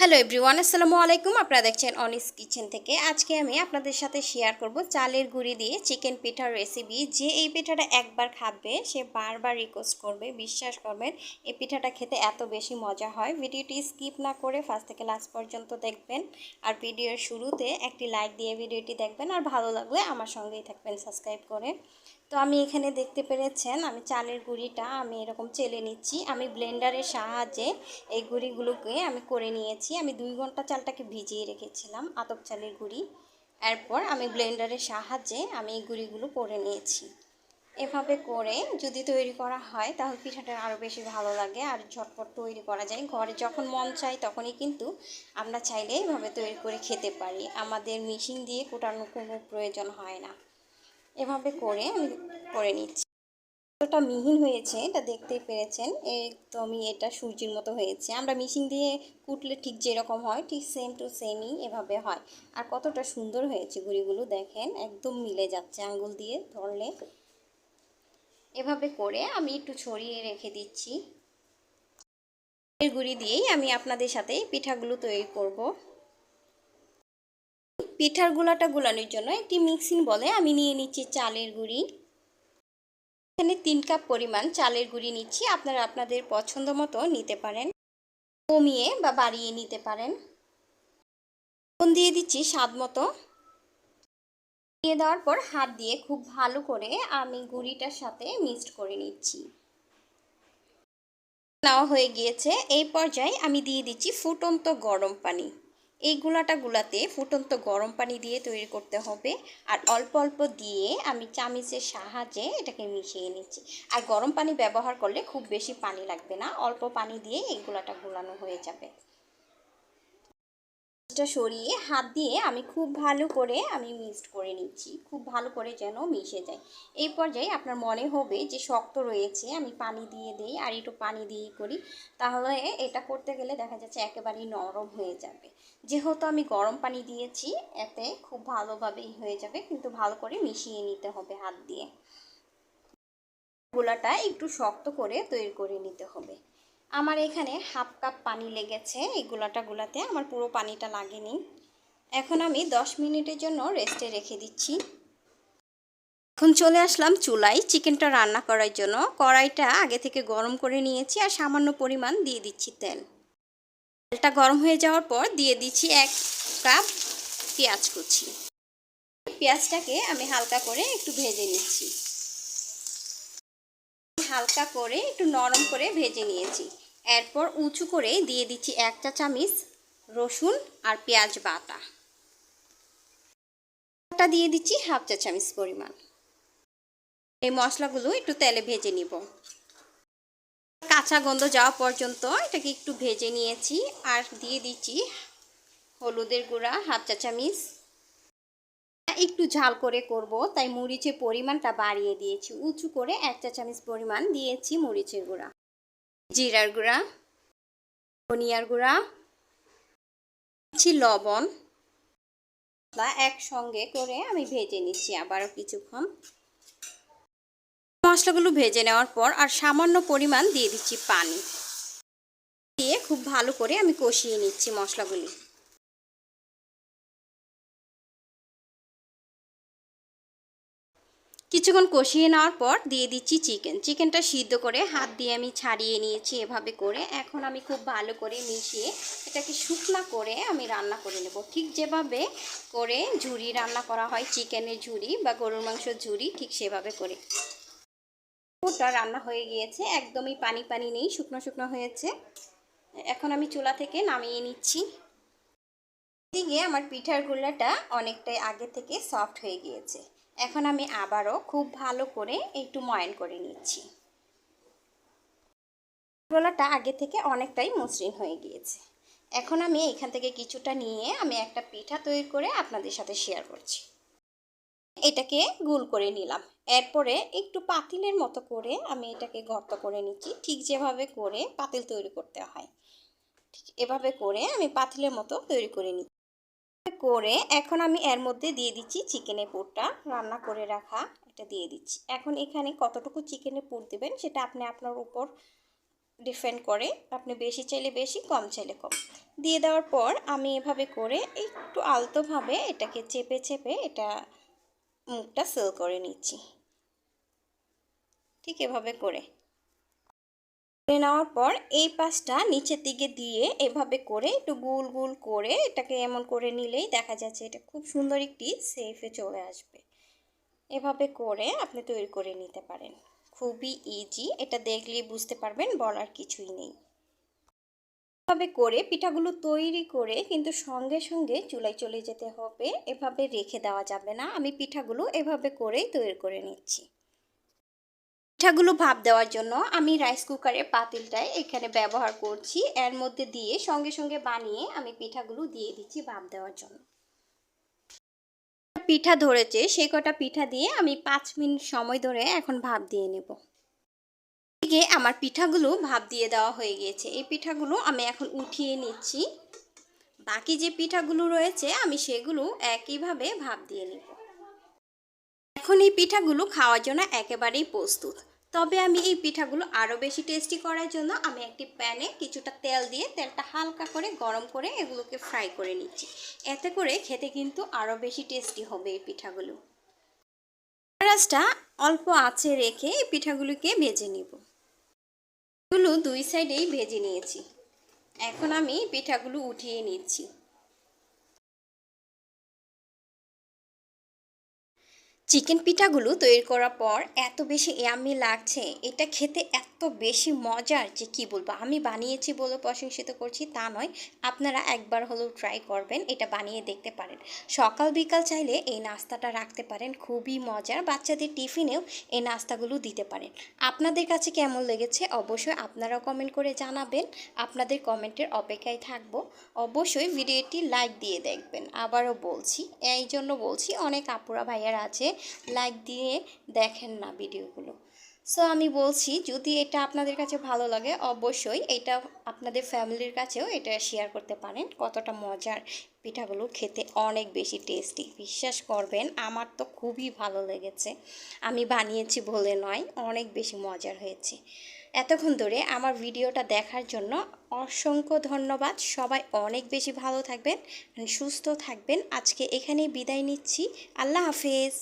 Hello everyone আসসালামু আলাইকুম। আপনারা দেখছেন অনিস কিচেন থেকে। আজকে আমি আপনাদের সাথে শেয়ার করব চালের গুঁড়ি দিয়ে চিকেন পিঠার রেসিপি যে এই পিঠাটা একবার খাবে, সে বারবার রিকোয়েস্ট করবে, বিশ্বাস করবেন, এই পিঠাটা খেতে এত বেশি মজা হয়। ভিডিওটি স্কিপ না করে ফার্স্ট থেকে লাস্ট পর্যন্ত দেখবেন। আর ভিডিওর শুরুতে একটি লাইক দিয়ে ভিডিওটি দেখবেন। আর ভালো লাগলে আমার সঙ্গেই থাকবেন সাবস্ক্রাইব করে। তো আমি এখানে দেখতে পেরেছেন, আমি চালের গুঁড়িটা আমি এরকম চেলে নিচ্ছি। আমি ব্লেন্ডারের সাহায্যে এই গুঁড়িগুলোকে আমি করে নিয়েছি। আমি দুই ঘণ্টা চালটাকে ভিজিয়ে রেখেছিলাম, আতপ চালের গুঁড়ি। এরপর আমি ব্লেন্ডারের সাহায্যে আমি এই গুঁড়িগুলো করে নিয়েছি। এভাবে করে যদি তৈরি করা হয়, তাহলে পিঠাটা আরও বেশি ভালো লাগে আর ঝটপট তৈরি করা যায়। ঘরে যখন মন চাই তখনই কিন্তু আমরা চাইলে এভাবে তৈরি করে খেতে পারি। আমাদের মেশিন দিয়ে কোটানোর কোনো প্রয়োজন হয় না। এভাবে করে আমি করে নিচ্ছি। কতটা মিহিন হয়েছে, এটা দেখতেই পেরেছেন, একদমই এটা সূর্যের মতো হয়েছে। আমরা মেশিন দিয়ে কুটলে ঠিক যেরকম হয়, ঠিক সেম টু সেমই এভাবে হয়। আর কতটা সুন্দর হয়েছে গুড়িগুলো দেখেন, একদম মিলে যাচ্ছে আঙ্গুল দিয়ে ধরলে। এভাবে করে আমি একটু ছড়িয়ে রেখে দিচ্ছি। এর গুঁড়ি দিয়েই আমি আপনাদের সাথে পিঠাগুলো তৈরি করব। পিঠার গুলাটা গুলানোর জন্য একটি মিক্সিং বলে আমি নিয়ে নিচ্ছি চালের গুঁড়ি। এখানে তিন কাপ পরিমাণ চালের গুঁড়ি নিচ্ছি, আপনারা আপনাদের পছন্দ মতো নিতে পারেন, কমিয়ে বা বাড়িয়ে নিতে পারেন। দিয়ে দিচ্ছি স্বাদ মতো। দিয়ে দেওয়ার পর হাত দিয়ে খুব ভালো করে আমি গুঁড়িটার সাথে মিক্সড করে নিচ্ছি। নেওয়া হয়ে গিয়েছে, এই পর্যায়ে আমি দিয়ে দিচ্ছি ফুটন্ত গরম পানি। এই গুলাটা গুলাতে ফুটন্ত গরম পানি দিয়ে তৈরি করতে হবে। আর অল্প অল্প দিয়ে আমি চামিচের সাহায্যে এটাকে মিশিয়ে নিচ্ছি। আর গরম পানি ব্যবহার করলে খুব বেশি পানি লাগবে না। অল্প পানি দিয়ে এই গুলাটা গুলানো হয়ে যাবে। সরিয়ে হাত দিয়ে আমি খুব ভালো করে আমি মিক্সড করে নিচ্ছি। খুব ভালো করে যেন মিশে যায়। এই পর্যায়ে আপনার মনে হবে যে শক্ত রয়েছে, আমি পানি দিয়ে দিই আর একটু পানি দিয়ে করি। তাহলে এটা করতে গেলে দেখা যাচ্ছে একেবারেই নরম হয়ে যাবে। যেহেতু আমি গরম পানি দিয়েছি, এতে খুব ভালোভাবেই হয়ে যাবে, কিন্তু ভালো করে মিশিয়ে নিতে হবে হাত দিয়ে। গোলাটা একটু শক্ত করে তৈরি করে নিতে হবে। আমার এখানে হাফ কাপ পানি লেগেছে এই গোলাটা গোলাতে আমার পুরো পানিটা লাগেনি। এখন আমি দশ মিনিটের জন্য রেস্টে রেখে দিচ্ছি। এখন চলে আসলাম চুলায় চিকেনটা রান্না করার জন্য। কড়াইটা আগে থেকে গরম করে নিয়েছি আর সামান্য পরিমাণ দিয়ে দিচ্ছি তেল। তেলটা গরম হয়ে যাওয়ার পর দিয়ে দিচ্ছি এক কাপ পেঁয়াজ কুচি। পেঁয়াজটাকে আমি হালকা করে একটু ভেজে নিচ্ছি। হালকা করে একটু নরম করে ভেজে নিয়েছি। এরপর উঁচু করে দিয়ে দিচ্ছি এক চা চামিচ রসুন আর পেঁয়াজ বাটা দিয়ে দিচ্ছি হাফ চা চামিচ পরিমাণ। এই মশলাগুলো একটু তেলে ভেজে নিব। কাঁচা গন্ধ যাওয়া পর্যন্ত এটাকে একটু ভেজে নিয়েছি আর দিয়ে দিচ্ছি হলুদের গুঁড়া হাফ চা চামিচ একটু ঝাল করে করব, তাই মরিচের পরিমাণটা বাড়িয়ে দিয়েছি। উঁচু করে এক চা চামচ পরিমাণ দিয়েছি মরিচের গুঁড়া। জিরার গুঁড়া, ধনিয়ার গুঁড়া দিচ্ছি লবণ। একসঙ্গে করে আমি ভেজে নিচ্ছি আবারও কিছুক্ষণ। মশলাগুলো ভেজে নেওয়ার পর আর সামান্য পরিমাণ দিয়ে দিচ্ছি পানি। দিয়ে খুব ভালো করে আমি কষিয়ে নিচ্ছি মশলাগুলি। কিছুক্ষণ কষিয়ে নেওয়ার পর দিয়ে দিচ্ছি চিকেন চিকেনটা সিদ্ধ করে হাত দিয়ে আমি ছাড়িয়ে নিয়েছি এভাবে করে। এখন আমি খুব ভালো করে মিশিয়ে এটাকে শুকনা করে আমি রান্না করে নেব। ঠিক যেভাবে করে ঝুড়ি রান্না করা হয়, চিকেনের ঝুড়ি বা গরুর মাংসের ঝুড়ি ঠিক সেভাবে করে। ওটা রান্না হয়ে গিয়েছে, একদমই পানি পানি নেই, শুকনো শুকনো হয়েছে। এখন আমি চুলা থেকে নামিয়ে নিচ্ছি। এদিকে আমার পিঠার গোলাটা অনেকটাই আগে থেকে সফট হয়ে গিয়েছে। এখন আমি আবারও খুব ভালো করে একটু ময়ান করে নিচ্ছি। গোলাটা আগে থেকে অনেকটাই মসৃণ হয়ে গিয়েছে। এখন আমি এখান থেকে কিছুটা নিয়ে আমি একটা পিঠা তৈরি করে আপনাদের সাথে শেয়ার করছি। এটাকে গুল করে নিলাম। এরপরে একটু পাতিলের মতো করে আমি এটাকে গর্ত করে নিচ্ছি। ঠিক যেভাবে করে পাতিল তৈরি করতে হয়। ঠিক এভাবে করে আমি পাতিলের মতো তৈরি করে নিচ্ছি। করে এখন আমি এর মধ্যে দিয়ে দিচ্ছি চিকেনের পুরটা। রান্না করে রাখা এটা দিয়ে দিচ্ছি। এখন এখানে কতটুকু চিকেনের পুর দেবেন সেটা আপনি আপনার উপর ডিপেন্ড করে। আপনি বেশি চাইলে বেশি, কম চাইলে কম। দিয়ে দেওয়ার পর আমি এভাবে করে একটু আলতোভাবে এটাকে চেপে চেপে এটা মুখটা সেল করে নিচ্ছি। ঠিক এভাবে করে। করে নেওয়ার পর এই পাশটা নিচের দিকে দিয়ে এভাবে করে একটু গুল গুল করে এটাকে এমন করে নিলেই দেখা যাচ্ছে এটা খুব সুন্দর একটি সেফে চলে আসবে। এভাবে করে আপনি তৈরি করে নিতে পারেন। খুবই ইজি এটা দেখলেই বুঝতে পারবেন, বলার কিছুই নেই। এভাবে করে পিঠাগুলো তৈরি করে কিন্তু সঙ্গে সঙ্গে চুলায় চলে যেতে হবে। এভাবে রেখে দেওয়া যাবে না। আমি পিঠাগুলো এভাবে করেই তৈরি করে নিচ্ছি। পিঠাগুলো ভাপ দেওয়ার জন্য আমি রাইস কুকারের পাতিলটায় এখানে ব্যবহার করছি। এর মধ্যে দিয়ে সঙ্গে সঙ্গে বানিয়ে আমি পিঠাগুলো দিয়ে দিচ্ছি ভাপ দেওয়ার জন্য। পিঠা ধরেছে সেই কটা পিঠা দিয়ে আমি পাঁচ মিনিট সময় ধরে এখন ভাপ দিয়ে নেব। এদিকে আমার পিঠাগুলো ভাপ দিয়ে দেওয়া হয়ে গিয়েছে। এই পিঠাগুলো আমি এখন উঠিয়ে নিচ্ছি। বাকি যে পিঠাগুলো রয়েছে, আমি সেগুলো একইভাবে ভাপ দিয়ে নেব। এখন এই পিঠাগুলো খাওয়ার জন্য একেবারেই প্রস্তুত। তবে আমি এই পিঠাগুলো আরও বেশি টেস্টি করার জন্য আমি একটি প্যানে কিছুটা তেল দিয়ে তেলটা হালকা করে গরম করে এগুলোকে ফ্রাই করে নিচ্ছি। এতে করে খেতে কিন্তু আরও বেশি টেস্টি হবে এই পিঠাগুলো। রাসটা অল্প আঁচে রেখে এই পিঠাগুলোকে ভেজে নিব। এগুলো দুই সাইডেই ভেজে নিয়েছি। এখন আমি পিঠাগুলো উঠিয়ে নিচ্ছি। চিকেন পিঠাগুলো তৈরি করার পর এত বেশি ইয়ামি লাগছে। এটা খেতে এত বেশি মজার যে কি বলব? আমি বানিয়েছি বলে প্রশংসিত করছি, তা নয়। আপনারা একবার হলেও ট্রাই করবেন, এটা বানিয়ে দেখতে পারেন। সকাল বিকাল চাইলে এই নাস্তাটা রাখতে পারেন, খুবই মজার। বাচ্চাদের টিফিনেও এই নাস্তাগুলো দিতে পারেন। আপনাদের কাছে কেমন লেগেছে? অবশ্যই আপনারা কমেন্ট করে জানাবেন। আপনাদের কমেন্টের অপেক্ষায় থাকব। অবশ্যই ভিডিওটি লাইক দিয়ে দেখবেন। আবারও বলছি, এই জন্য বলছি, অনেক আপুরা ভাইয়ার আছে লাইক দিয়ে দেখেন না ভিডিওগুলো। সো আমি বলছি, যদি এটা আপনাদের কাছে ভালো লাগে, অবশ্যই এটা আপনাদের ফ্যামিলির কাছেও এটা শেয়ার করতে পারেন। কতটা মজার পিঠাগুলো খেতে, অনেক বেশি টেস্টি বিশ্বাস করবেন, আমার তো খুবই ভালো লেগেছে। আমি বানিয়েছি বলে নয়, অনেক বেশি মজার হয়েছে। এতক্ষণ ধরে আমার ভিডিওটা দেখার জন্য অসংখ্য ধন্যবাদ। সবাই অনেক বেশি ভালো থাকবেন সুস্থ থাকবেন। আজকে এখানেই বিদায় নিচ্ছি। আল্লাহ হাফেজ।